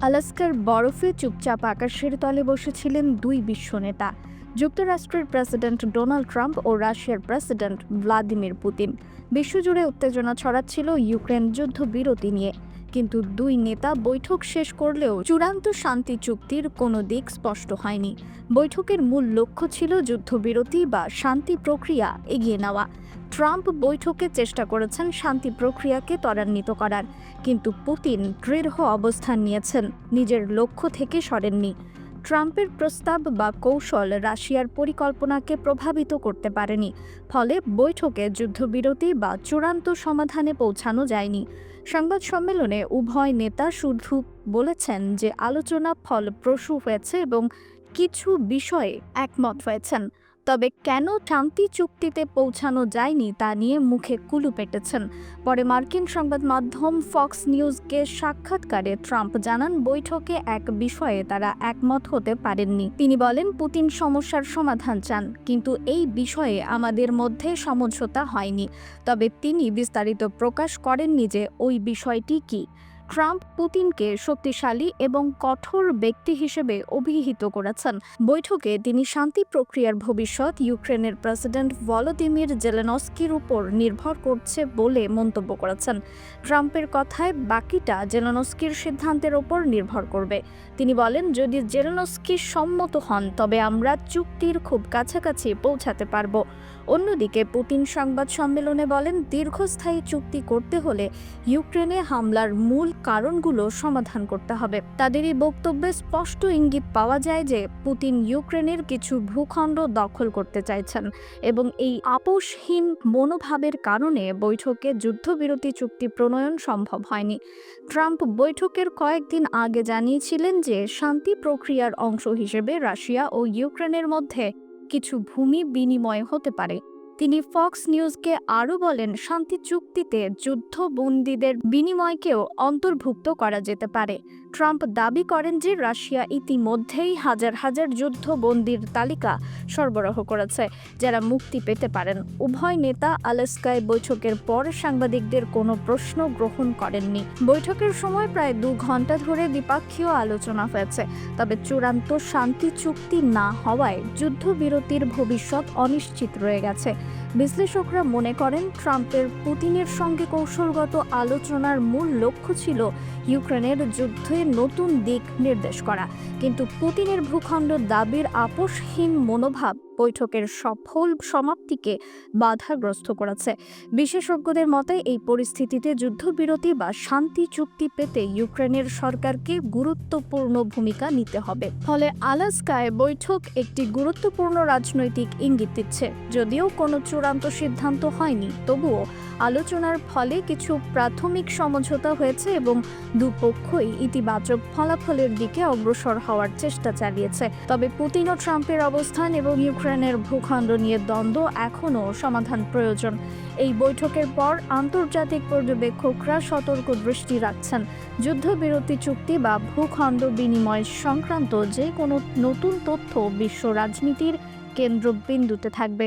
আলাস্কার বরফে চুপচাপ আকাশের তলে বসেছিলেন দুই বিশ্ব নেতা যুক্তরাষ্ট্রের প্রেসিডেন্ট ডোনাল্ড ট্রাম্প ও রাশিয়ার প্রেসিডেন্ট ভ্লাদিমির পুতিন। বিশ্বজুড়ে উত্তেজনা ছড়াচ্ছিল ইউক্রেন যুদ্ধ বিরতি নিয়ে। কিন্তু দুই নেতা বৈঠক শেষ করলেও চূড়ান্ত শান্তি চুক্তির কোনো দিক স্পষ্ট হয়নি। বৈঠকের মূল লক্ষ্য ছিল যুদ্ধবিরতি বা শান্তি প্রক্রিয়া এগিয়ে নেওয়া। ট্রাম্প বৈঠকে চেষ্টা করেছেন শান্তি প্রক্রিয়াকে ত্বরান্বিত করার, কিন্তু পুতিন দৃঢ় অবস্থান নিয়েছেন, নিজের লক্ষ্য থেকে সরেননি। ট্রাম্পের প্রস্তাব বা কৌশল রাশিয়ার পরিকল্পনাকে প্রভাবিত করতে পারেনি, ফলে বৈঠকে যুদ্ধবিরতি বা চূড়ান্ত সমাধানে পৌঁছানো যায়নি। সংবাদ সম্মেলনে উভয় নেতা শুধু বলেছেন যে আলোচনা ফলপ্রসূ হয়েছে এবং কিছু বিষয়ে একমত হয়েছেন। তবে কেন শান্তি চুক্তিতে পৌঁছানো যায়নি তা নিয়ে মুখে কুলু পেটেছেন। পরে মার্কিন সংবাদ মাধ্যম ফক্স নিউজকে সাক্ষাৎকারে ট্রাম্প জানান, বৈঠকে এক বিষয়ে তারা একমত হতে পারেননি। তিনি বলেন, পুতিন সমস্যার সমাধান চান, কিন্তু এই বিষয়ে আমাদের মধ্যে সমঝোতা হয়নি। তবে তিনি বিস্তারিত প্রকাশ করেননি যে ওই বিষয়টি কী। ট্রাম্প পুতিনকে শক্তিশালী এবং কঠোর ব্যক্তি হিসেবে অভিহিত করেছেন। বৈঠকে তিনি শান্তি প্রক্রিয়ার ভবিষ্যৎ, ইউক্রেনের প্রেসিডেন্ট ভলোদিমির জেলেনস্কির উপর নির্ভর করছে বলে মন্তব্য করেছেন। ট্রাম্পের কথায় বাকিটা জেলেনস্কির সিদ্ধান্তের ওপর নির্ভর করবে। তিনি বলেন, যদি জেলেনস্কি সম্মত হন, তবে আমরা চুক্তির খুব কাছাকাছি পৌঁছাতে পারব। অন্যদিকে পুতিন সংবাদ সম্মেলনে বলেন, দীর্ঘস্থায়ী চুক্তি করতে হলে ইউক্রেনে হামলার মূল কারণগুলো সমাধান করতে হবে। তাদের এই বক্তব্যে স্পষ্ট ইঙ্গিত পাওয়া যায় যে, পুতিন ইউক্রেনের কিছু ভূখণ্ড দখল করতে চাইছেন এবং এই আপোষহীন মনোভাবের কারণে বৈঠকে যুদ্ধবিরতি চুক্তি প্রণয়ন সম্ভব হয়নি। ট্রাম্প বৈঠকের কয়েকদিন আগে জানিয়েছিলেন যে, শান্তি প্রক্রিয়ার অংশ হিসেবে রাশিয়া ও ইউক্রেনের মধ্যে কিছু ভূমি বিনিময় হতে পারে। তিনি ফক্স নিউজকে আরও বলেন, শান্তি চুক্তিতে যুদ্ধবন্দীদের বিনিময়কেও অন্তর্ভুক্ত করা যেতে পারে। ট্রাম্প দাবি করেন যে রাশিয়া ইতিমধ্যেই হাজার হাজার যুদ্ধবন্দীর তালিকা সরবরাহ করেছে, যারা মুক্তি পেতে পারেন। উভয় নেতা আলাস্কায় বৈঠকের পর সাংবাদিকদের কোনো প্রশ্ন গ্রহণ করেননি। বৈঠকের সময় প্রায় দু ঘণ্টা ধরে দ্বিপাক্ষীয় আলোচনা হয়েছে, তবে চূড়ান্ত শান্তি চুক্তি না হওয়ায় যুদ্ধবিরতির ভবিষ্যৎ অনিশ্চিত রয়ে গেছে। বিশ্লেষকরা মনে করেন, ট্রাম্পের পুতিনের সঙ্গে কৌশলগত আলোচনার মূল লক্ষ্য ছিল ইউক্রেনের যুদ্ধে নতুন দিক নির্দেশ করা। কিন্তু পুতিনের ভূখণ্ড দাবির আপোষহীন মনোভাব বৈঠকের সফল সমাপ্তিকে বাধাগ্রস্ত করেছে। বিশেষজ্ঞদের মতে, এই পরিস্থিতিতে যুদ্ধবিরতি বা শান্তি চুক্তি পেতে ইউক্রেনের সরকারকে গুরুত্বপূর্ণ ভূমিকা নিতে হবে। ফলে আলাস্কায় বৈঠক একটি গুরুত্বপূর্ণ রাজনৈতিক ইঙ্গিত দিচ্ছে। যদিও কোনো চূড়ান্ত সিদ্ধান্ত হয়নি। তবুও আলোচনার ফলে কিছু প্রাথমিক সমঝোতা হয়েছে এবং দুপক্ষই ইতিবাচক ফলাফলের দিকে অগ্রসর হওয়ার চেষ্টা চালিয়েছে। তবে পুতিন ও ট্রাম্পের অবস্থান এবং ইউক্রেনের ভূখণ্ড নিয়ে দ্বন্দ্ব এখনও সমাধান প্রয়োজন। এই বৈঠকের পর আন্তর্জাতিক পর্যবেক্ষকরা সতর্ক দৃষ্টি রাখছেন। যুদ্ধবিরতি চুক্তি বা ভূখণ্ড বিনিময় সংক্রান্ত যে কোনো নতুন তথ্য বিশ্ব রাজনীতির কেন্দ্রবিন্দুতে থাকবে।